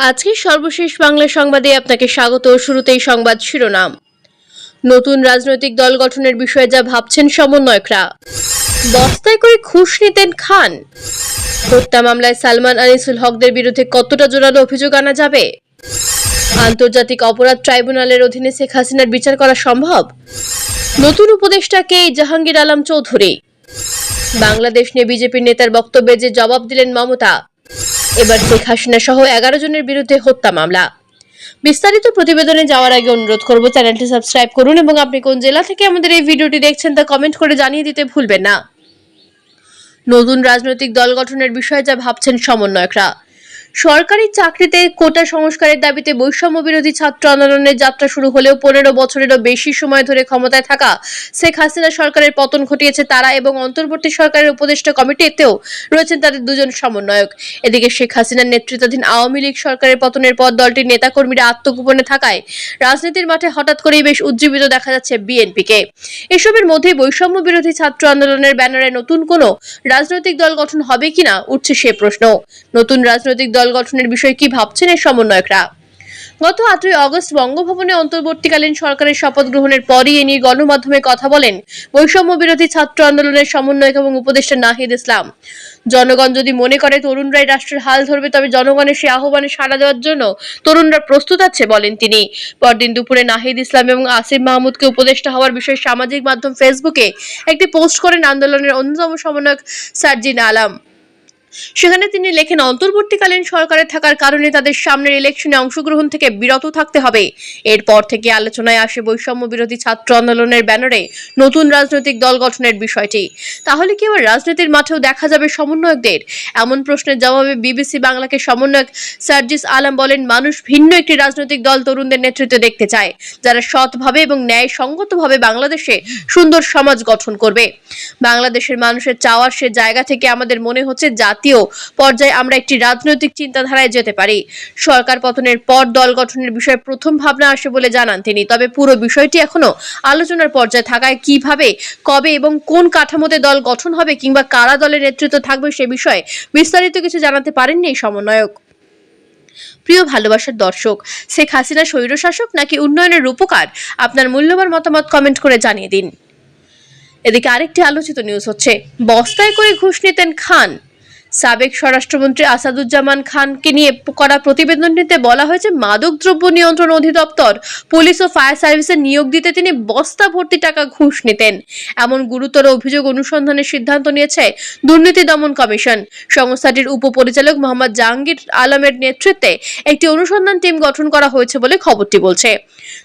আজকে সর্বশেষ বাংলা সংবাদে আপনাকে স্বাগত। শুরুতেই সংবাদ শিরোনাম। নতুন রাজনৈতিক দল গঠনের বিষয়ে যা ভাবছেন সমন্বয়করা। বস্তায় করে ঘুষ নিতেন খান। হত্যা মামলায় সালমান আনিসুল হকদের বিরুদ্ধে কতটা জোরালো অভিযোগ আনা যাবে? আন্তর্জাতিক অপরাধ ট্রাইব্যুনালের অধীনে শেখ হাসিনার বিচার করা সম্ভব? নতুন উপদেষ্টা কে? জাহাঙ্গীর আলম চৌধুরী। বাংলাদেশ নিয়ে বিজেপির নেতার বক্তব্যে যে জবাব দিলেন মমতা। এবার শেখ হাসিনা সহ এগারো জনের বিরুদ্ধে হত্যা মামলা। বিস্তারিত প্রতিবেদনে যাওয়ার আগে অনুরোধ করব, চ্যানেলটি সাবস্ক্রাইব করুন এবং আপনি কোন জেলা থেকে আমাদের এই ভিডিওটি দেখছেন তা কমেন্ট করে জানিয়ে দিতে ভুলবেন না। নতুন রাজনৈতিক দল গঠনের বিষয়ে যা ভাবছেন সমন্বয়করা। সরকারি চাকরিতে কোটা সংস্কারের দাবিতে বৈষম্য বিরোধী ছাত্র আন্দোলনের যাত্রা শুরু হলেও পনেরো বছরেরও বেশি সময় ধরে ক্ষমতায় থাকা শেখ হাসিনা সরকারের পতন ঘটিয়েছে তারা এবং অন্তর্বর্তী সরকারের উপদেষ্টা কমিটিতেও রয়েছেন তাদের দুজন সমন্বয়ক। এদিকে শেখ হাসিনার নেতৃত্বাধীন আওয়ামী লীগ সরকারের পতনের পর দলটির নেতাকর্মীরা আত্মগোপনে থাকায় রাজনীতির মাঠে হঠাৎ করেই বেশ উজ্জীবিত দেখা যাচ্ছে বিএনপিকে। এসবের মধ্যে বৈষম্য বিরোধী ছাত্র আন্দোলনের ব্যানারে নতুন কোনো রাজনৈতিক দল গঠন হবে কিনা উঠছে সে প্রশ্ন। নতুন রাজনৈতিক দল গঠনের বিষয়ে কি ভাবছেন এই সমন্বয়করা? গত আটই অগস্ট বঙ্গভবনে অন্তর্বর্তীকালীন সরকারের শপথ গ্রহণের পরই এ নিয়ে গণমাধ্যমে কথা বলেন বৈষম্য বিরোধী ছাত্র আন্দোলনের সমন্বয়ক এবং উপদেষ্টা নাহিদ ইসলাম। জনগণ যদি মনে করে তরুণরাই রাষ্ট্রের হাল ধরবে, তবে জনগণের সে আহ্বানে সাড়া দেওয়ার জন্য তরুণরা প্রস্তুত আছে বলেন তিনি। পরদিন দুপুরে নাহিদ ইসলাম এবং আসিফ মাহমুদকে উপদেষ্টা হওয়ার বিষয়ে সামাজিক মাধ্যম ফেসবুকে একটি পোস্ট করেন আন্দোলনের অন্যতম সমন্বয়ক সার্জিন আলম। সেখানে তিনি লেখেন, অন্তর্বর্তীকালীন সরকারে থাকার কারণে তাদের সামনের ইলেকশনে অংশগ্রহণ থেকে বিরত থাকতে হবে। এরপর থেকে আলোচনায় আসে বৈষম্য বিরোধী ছাত্র আন্দোলনের ব্যানারে নতুন রাজনৈতিক দল গঠনের বিষয়টি। তাহলে কি এবার রাজনীতির মাঠেও দেখা যাবে সমন্বয়কদের? এমন প্রশ্নের জবাবে বিবিসি বাংলাকে সমন্বয়ক সার্জিস আলম বলেন, মানুষ ভিন্ন একটি রাজনৈতিক দল তরুণদের নেতৃত্বে দেখতে চায়, যারা সৎভাবে এবং ন্যায় সঙ্গতভাবে বাংলাদেশে সুন্দর সমাজ গঠন করবে। বাংলাদেশের মানুষের চাওয়ার সে জায়গা থেকে আমাদের মনে হচ্ছে জাতীয় পর্যায়ে আমরা একটি রাজনৈতিক চিন্তাধারায় যেতে পারি। সরকার পতনের পর দল গঠনের বিষয়ে প্রথম ভাবনা আসে বলে জানান তিনি। তবে পুরো বিষয়টি এখনও আলোচনার পর্যায়ে থাকায় কীভাবে, কবে এবং কোন কাঠামোতে দল গঠন হবে কিংবা কারা দলের নেতৃত্ব থাকবে সে বিষয়ে বিস্তারিত কিছু জানাতে পারেননি সমন্বয়ক। প্রিয় ভালোবাসার দর্শক, শেখ হাসিনা স্বৈরশাসক নাকি উন্নয়নের রূপকার? আপনার মূল্যবান মতামত কমেন্ট করে জানিয়ে দিন। এদিকে আরেকটি আলোচিত নিউজ হচ্ছে, বস্তায় করে ঘুষ নিতেন খান। সাবেক স্বরাষ্ট্রমন্ত্রী আসাদুজ্জামান খানকে নিয়ে করা প্রতিবেদনটিতে বলা হয়েছে, মাদকদ্রব্য নিয়ন্ত্রণ অধিদপ্তর, পুলিশ ও ফায়ার সার্ভিসে নিয়োগ দিতে তিনি বস্তা ভর্তি টাকা ঘুষ নিতেন। এমন গুরুতর অভিযোগ অনুসন্ধানের সিদ্ধান্ত নিয়েছে দুর্নীতি দমন কমিশন। সংস্থাটির উপপরিচালক মোহাম্মদ জাহাঙ্গীর আলমের নেতৃত্বে একটি অনুসন্ধান টিম গঠন করা হয়েছে বলে খবরটি বলছে।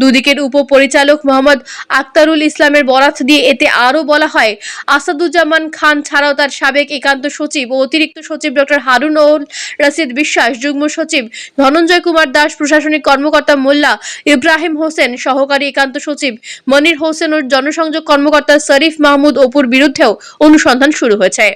দুদিকের উপপরিচালক মোহাম্মদ আক্তারুল ইসলামের বরাত দিয়ে এতে আরও বলা হয়, আসাদুজ্জামান খান ছাড়াও তার সাবেক একান্ত সচিব ও অতিরিক্ত সচিব ডক্টর হারুন রশিদ বিশ্বাস, যুগ্ম সচিব ধনঞ্জয় কুমার দাস, প্রশাসনিক কর্মকর্তা মোল্লা ইব্রাহিম হোসেন, সহকারী একান্ত সচিব মনির হোসেন ও জনসংযোগ কর্মকর্তা শরীফ মাহমুদ অপুর বিরুদ্ধেও অনুসন্ধান শুরু হয়েছে।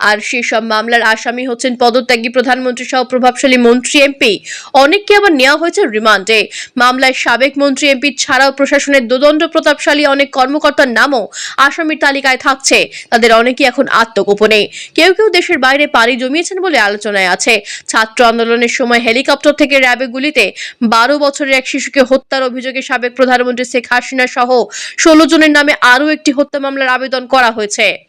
আর সেসব মামলার আসামি হচ্ছেন পদত্যাগী প্রধানমন্ত্রী সহ প্রভাবশালী মন্ত্রী এমপি। অনেককে আবার নেওয়া হয়েছে রিমান্ডে। মামলায় সাবেক মন্ত্রী এমপি ছাড়াও প্রশাসনের দোদণ্ড প্রতাপশালী অনেক কর্মকর্তার নামও আসামির তালিকায় থাকছে। তাদের অনেকেই এখন আত্মগোপনে। কেউ কেউ দেশের বাইরে পাড়ি জমিয়েছেন বলে আলোচনায় আছে। ছাত্র আন্দোলনের সময় হেলিকপ্টার থেকে র্যাবে গুলিতে বারো বছরের এক শিশুকে হত্যার অভিযোগে সাবেক প্রধানমন্ত্রী শেখ হাসিনা সহ ষোলো জনের নামে আরও একটি হত্যা মামলার আবেদন করা হয়েছে।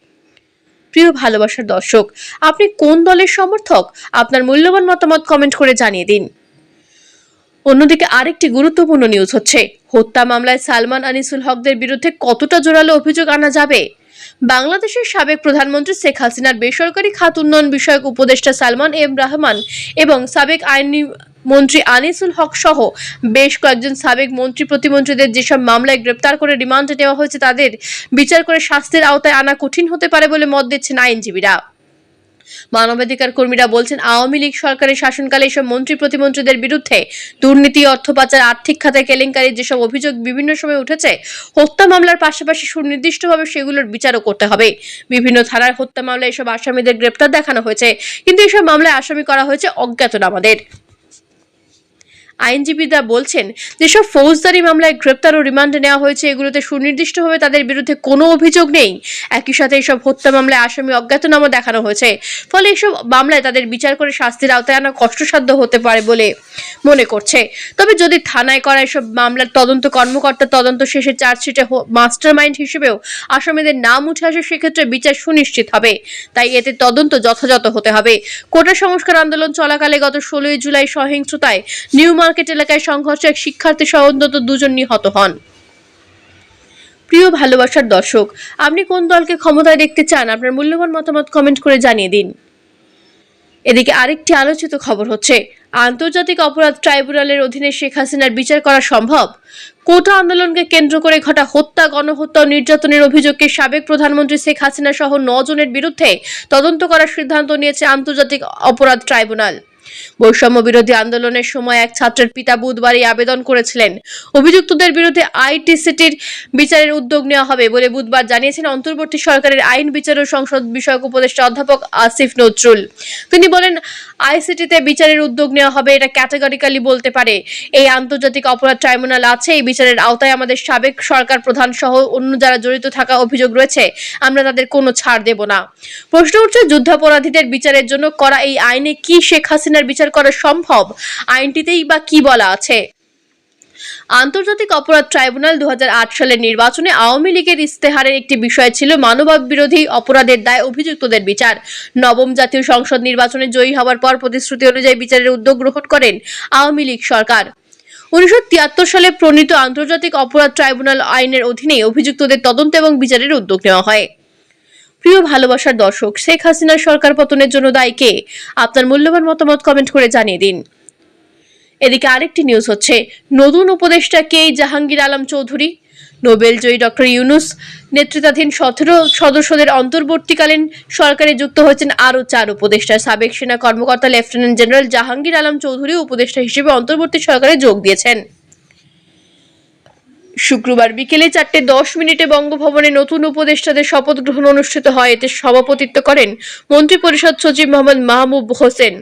প্রিয় ভালোবাসার দর্শক, আপনি কোন দলের সমর্থক? আপনার মূল্যবান মতামত কমেন্ট করে জানিয়ে দিন। অন্যদিকে আরেকটি গুরুত্বপূর্ণ নিউজ হচ্ছে, হত্যা মামলায় সালমান আনিসুল হকদের বিরুদ্ধে কতটা জোরালো অভিযোগ আনা যাবে? বাংলাদেশের সাবেক প্রধানমন্ত্রী শেখ হাসিনার বেসরকারি খাত উন্নয়ন বিষয়ক উপদেষ্টা সালমান এম রহমান এবং সাবেক আইনি মন্ত্রী আনিসুল হক সহ বেশ কয়েকজন সাবেক মন্ত্রী প্রতিমন্ত্রীদের যেসব মামলায় গ্রেপ্তার করে রিমান্ডে নেওয়া হয়েছে, তাদের বিচার করে শাস্তির আওতায় আনা কঠিন হতে পারে বলে মত দিচ্ছেন আইনজীবীরা। মানবাধিকার কর্মীরা বলছেন, আওয়ামী লীগ সরকারের শাসনকালে এসব মন্ত্রী প্রতিমন্ত্রীদের বিরুদ্ধে দুর্নীতি অর্থ পাচার আর্থিক খাতায় কেলেঙ্কারি যেসব অভিযোগ বিভিন্ন সময় উঠেছে, হত্যা মামলার পাশাপাশি সুনির্দিষ্টভাবে সেগুলোর বিচারও করতে হবে। বিভিন্ন থানার হত্যা মামলায় এসব আসামিদের গ্রেপ্তার দেখানো হয়েছে, কিন্তু এসব মামলায় আসামি করা হয়েছে অজ্ঞাতনামাদের। আইনজীবীরা বলছেন, যেসব ফৌজদারি মামলায় গ্রেপ্তার ও রিমান্ডে নেওয়া হয়েছে, এগুলোতে সুনির্দিষ্টভাবে তাদের বিরুদ্ধে কোনো অভিযোগ নেই। একই সাথে এসব হত্যা মামলায় আসামি অজ্ঞাতনামা দেখানো হয়েছে। ফলে এসব মামলায় তাদের বিচার করে শাস্তির আওতায় আনা কষ্টসাধ্য হতে পারে বলে মনে করছে। তবে যদি থানায় করা এসব মামলার তদন্ত কর্মকর্তা তদন্ত শেষে চার্জশিটে মাস্টার মাইন্ড হিসেবেও আসামিদের নাম উঠে আসে, সেক্ষেত্রে বিচার সুনিশ্চিত হবে। তাই এতে তদন্ত যথাযথ হতে হবে। কোটা সংস্কার আন্দোলন চলাকালে গত ষোলোই জুলাই সহিংসতায় নিউ মার্কেট এলাকায় সংঘর্ষে এক শিক্ষার্থী সহ অন্তত দুজন নিহত হন। প্রিয় ভালোবাসার দর্শক, আপনি কোন দলকে ক্ষমতায় দেখতে চান? আপনার মূল্যবান মতামত কমেন্ট করে জানিয়ে দিন। এদিকে আরেকটি আলোচিত খবর হচ্ছে, আন্তর্জাতিক অপরাধ ট্রাইব্যুনালের অধীনে শেখ হাসিনার বিচার করা সম্ভব? কোটা আন্দোলনকে কেন্দ্র করে ঘটা হত্যা, গণহত্যা ও নির্যাতনের অভিযোগকে সাবেক প্রধানমন্ত্রী শেখ হাসিনা সহ জনের বিরুদ্ধে তদন্ত করার সিদ্ধান্ত নিয়েছে আন্তর্জাতিক অপরাধ ট্রাইব্যুনাল। বৈষম্য বিরোধী আন্দোলনের সময় এক ছাত্রের পিতা বুধবার এই আবেদন করেছিলেন। অভিযুক্তদের বিরুদ্ধে আইটিসিটির বিচারের উদ্যোগ নেওয়া হবে বলে বুধবার জানিয়েছেন অন্তর্বর্তী সরকারের আইন, বিচার ও সংসদ বিষয়ক উপদেষ্টা অধ্যাপক আসিফ নজরুল। তিনি বলেন, আইসিটিতে বিচারের উদ্যোগ নেওয়া হবে এটা ক্যাটাগরিক্যালি বলতে পারে। এই আন্তর্জাতিক অপরাধ ট্রাইব্যুনাল আছে, এই বিচারের আওতায় আমাদের সাবেক সরকার প্রধান সহ অন্য যারা জড়িত থাকা অভিযোগ রয়েছে, আমরা তাদের কোনো ছাড় দেব না। প্রশ্ন উঠছে, যুদ্ধাপরাধীদের বিচারের জন্য করা এই আইনে কি শেখ হাসিনার বিচার করা সম্ভব? আইনটিতেই বা কি বলা আছে? আন্তর্জাতিক অপরাধ ট্রাইব্যুনাল দু সালের নির্বাচনে আওয়ামী লীগের ইস্তেহারের একটি বিষয় ছিল মানবাব বিরোধী অপরাধের দায় অভিযুক্তদের বিচার। নবম জাতীয় সংসদ নির্বাচনে জয়ী হওয়ার পর প্রতিশ্রুতি অনুযায়ী বিচারের উদ্যোগ গ্রহণ করেন আওয়ামী লীগ সরকার। উনিশশো তিয়াত্তর সালে প্রণীত আন্তর্জাতিক অপরাধ ট্রাইব্যুনাল আইনের অধীনে অভিযুক্তদের তদন্ত এবং বিচারের উদ্যোগ নেওয়া হয়। প্রিয় ভালোবাসার দর্শক, শেখ হাসিনার সরকার পতনের জন্য দায়ী কে? আপনার মূল্যবান মতামত কমেন্ট করে জানিয়ে দিন। এদিকে আরেকটি নিউজ হচ্ছে, নতুন উপদেষ্টা কে? জাহাঙ্গীর আলম চৌধুরী। নোবেলজয়ী ডক্টর ইউনুস নেতৃত্বাধীন সতেরো সদস্যদের অন্তর্বর্তীকালীন সরকারে যুক্ত হয়েছেন আরও চার উপদেষ্টা। সাবেক সেনা কর্মকর্তা লেফটেন্যান্ট জেনারেল জাহাঙ্গীর আলম চৌধুরী উপদেষ্টা হিসেবে অন্তর্বর্তী সরকারে যোগ দিয়েছেন। শুক্রবার বিকেলে চারটে দশ মিনিটে বঙ্গভবনে নতুন উপদেষ্টাদের শপথ গ্রহণ অনুষ্ঠিত হয়, এতে সভাপতিত্ব করেন মন্ত্রিপরিষদ সচিব মোহাম্মদ মাহমুব হোসেন।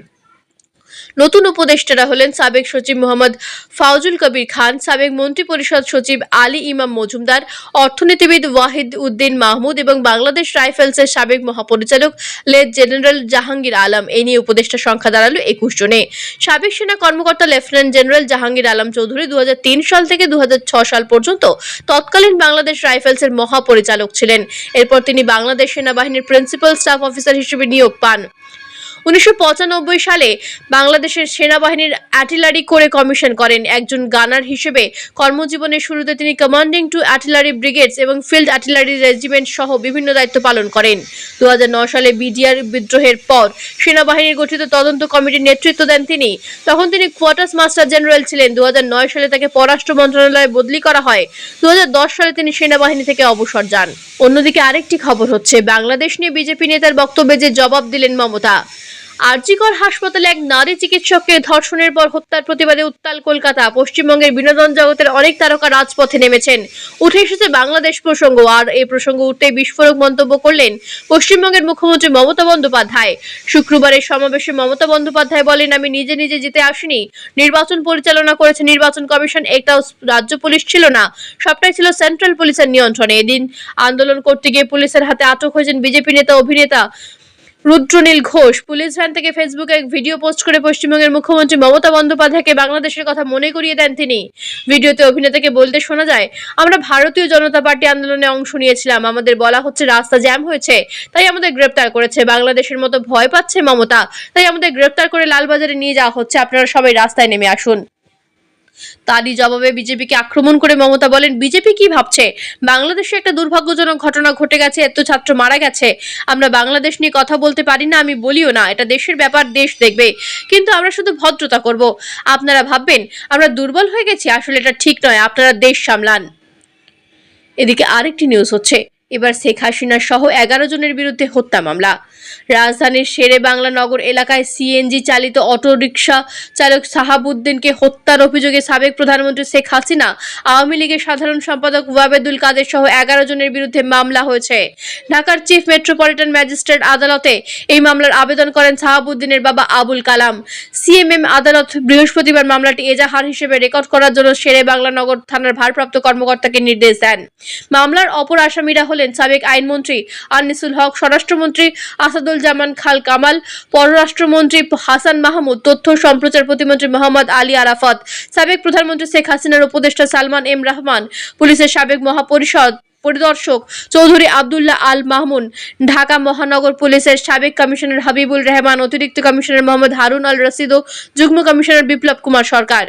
নতুন উপদেষ্টারা হলেন সাবেক সচিব মোহাম্মদ ফাউজুল কবির খান, সাবেক মন্ত্রিপরিষদ সচিব আলী ইমাম মজুমদার, অর্থনীতিবিদ ওয়াহিদ উদ্দিন মাহমুদ এবং বাংলাদেশ রাইফেলসের সাবেক মহাপরিচালক লেট জেনারেল জাহাঙ্গীর আলম। এই নিয়ে উপদেষ্টা সংখ্যা দাঁড়াল একুশ জনে। সাবেক সেনা কর্মকর্তা লেফটেন্যান্ট জেনারেল জাহাঙ্গীর আলম চৌধুরী দু হাজার তিন সাল থেকে দু সাল পর্যন্ত তৎকালীন বাংলাদেশ রাইফেলসের মহাপরিচালক ছিলেন। এরপর তিনি বাংলাদেশ সেনাবাহিনীর প্রিন্সিপাল স্টাফ অফিসার হিসেবে নিয়োগ পান। উনিশশো পঁচানব্বই সালে বাংলাদেশের সেনাবাহিনীর অ্যাটিলারি করে কমিশন করেন একজন গানার হিসেবে। কর্মজীবনের শুরুতে তিনি কমান্ডিং টু অ্যাটিলারি ব্রিগেডস এবং ফিল্ড অ্যাটিলারি রেজিমেন্ট সহ বিভিন্ন দায়িত্ব পালন করেন। দুহাজার নয় সালে বিডিআর বিদ্রোহের পর সেনাবাহিনীর গঠিত তদন্ত কমিটির নেতৃত্ব দেন তিনি। তখন তিনি কোয়ার্টার্স মাস্টার জেনারেল ছিলেন। দু হাজার নয় সালে তাকে পররাষ্ট্র মন্ত্রণালয়ে বদলি করা হয়। দু হাজার দশ সালে তিনি সেনাবাহিনী থেকে অবসর যান। অন্যদিকে আরেকটি খবর হচ্ছে, বাংলাদেশ নিয়ে বিজেপি নেতার বক্তব্যে যে জবাব দিলেন মমতা। আরজিকর হাসপাতালে এক নারী চিকিৎসককে ধর্ষণের পর হত্যার প্রতিবাদে উত্তাল কলকাতা। পশ্চিমবঙ্গের বিনোদন জগতের অনেক তারকা রাজপথে নেমেছেন। উঠে এসেছে বাংলাদেশ প্রসঙ্গ, আর এই প্রসঙ্গ উঠতেই বিস্ফোরক মন্তব্য করলেন পশ্চিমবঙ্গের মুখ্যমন্ত্রী মমতা বন্দ্যোপাধ্যায়। শুক্রবারের সমাবেশে মমতা বন্দ্যোপাধ্যায় বলেন, আমি নিজে নিজে জিতে আসিনি। নির্বাচন পরিচালনা করেছে নির্বাচন কমিশন, একটাও রাজ্য পুলিশ ছিল না। সবটাই ছিল সেন্ট্রাল পুলিশের নিয়ন্ত্রণে। এদিন আন্দোলন করতে গিয়ে পুলিশের হাতে আটক হয়েছেন বিজেপি নেতা, অভিনেতা রুদ্রনীল ঘোষ। পুলিশ ভ্যান থেকে ফেসবুকে এক ভিডিও পোস্ট করে পশ্চিমবঙ্গের মুখ্যমন্ত্রী মমতা বন্দ্যোপাধ্যায়কে বাংলাদেশের কথা মনে করিয়ে দেন তিনি। ভিডিওতে অভিনেতাকে বলতে শোনা যায়, আমরা ভারতীয় জনতা পার্টি আন্দোলনে অংশ নিয়েছিলাম। আমাদের বলা হচ্ছে, রাস্তা জ্যাম হয়েছে, তাই আমাদের গ্রেপ্তার করেছে। বাংলাদেশের মতো ভয় পাচ্ছে মমতা, তাই আমাদের গ্রেপ্তার করে লালবাজারে নিয়ে যাওয়া হচ্ছে। আপনারা সবাই রাস্তায় নেমে আসুন। তারই জবাবে বিজেপিকে আক্রমণ করে মমতা বলেন, বিজেপি কি ভাবছে? বাংলাদেশে একটা দুর্ভাগ্যজনক ঘটনা ঘটে গেছে, এত ছাত্র মারা গেছে। আমরা বাংলাদেশ নিয়ে কথা বলতে পারি না, আমি বলিও না, এটা দেশের ব্যাপার, দেশ দেখবে। কিন্তু আমরা শুধু ভদ্রতা করব। আপনারা ভাববেন, আমরা দুর্বল হয়ে গেছি? আসলে এটা ঠিক নয়, আপনারা দেশ সামলান। এদিকে আরেকটি নিউজ হচ্ছে। এবার শেখ হাসিনা সহ এগারো জনের বিরুদ্ধে হত্যা মামলা। রাজধানীর শেরে বাংলা নগর এলাকায় সিএনজি চালিত অটোরিকশা চালক সাহাবুদ্দিনকে হত্যার অভিযোগে সাবেক প্রধানমন্ত্রী শেখ হাসিনা, আওয়ামী লীগের সাধারণ সম্পাদক ওয়াবেদুল কাদের সহ এগারো জনের বিরুদ্ধে মামলা হয়েছে। ঢাকার চিফ মেট্রোপলিটন ম্যাজিস্ট্রেট আদালতে এই মামলার আবেদন করেন সাহাবুদ্দিনের বাবা আবুল কালাম। সিএমএম আদালত বৃহস্পতিবার মামলাটি এজাহার হিসেবে রেকর্ড করার জন্য শেরে বাংলা নগর থানার ভারপ্রাপ্ত কর্মকর্তাকে নির্দেশ দেন। মামলার অপর আসামিরা হলেন সাবেক আইনমন্ত্রী আনিসুল হক, স্বরাষ্ট্রমন্ত্রী আসাদুল জামান খাল কামাল, পররাষ্ট্রমন্ত্রী হাসান মাহমুদ, তথ্য সম্প্রচার প্রতিমন্ত্রী মোহাম্মদ আলী আরাফাত, সাবেক প্রধানমন্ত্রী শেখ হাসিনার উপদেষ্টা সালমান এম রহমান, পুলিশের সাবেক মহাপরিষদ পরিদর্শক চৌধুরী আবদুল্লাহ আল মাহমুন, ঢাকা মহানগর পুলিশের সাবেক কমিশনার হাবিবুল রহমান, অতিরিক্ত কমিশনার মোহাম্মদ হারুন আল রশিদ ও যুগ্ম কমিশনার বিপ্লব কুমার সরকার।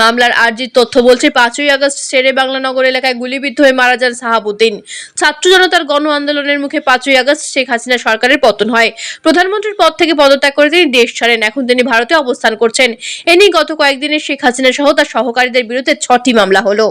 মামলার আর্জির তথ্য বলছে, পাঁচই আগস্ট শেরে বাংলানগর এলাকায় গুলিবিদ্ধ হয়ে মারা যান সাহাবুদ্দিন। ছাত্র জনতার গণ আন্দোলনের মুখে পাঁচই আগস্ট শেখ হাসিনা সরকারের পতন হয়। প্রধানমন্ত্রীর পদ থেকে পদত্যাগ করে তিনি দেশ ছাড়েন। এখন তিনি ভারতে অবস্থান করছেন। এ নিয়ে গত কয়েকদিনে শেখ হাসিনা সহ তার সহকারীদের বিরুদ্ধে ছটি মামলা হলো।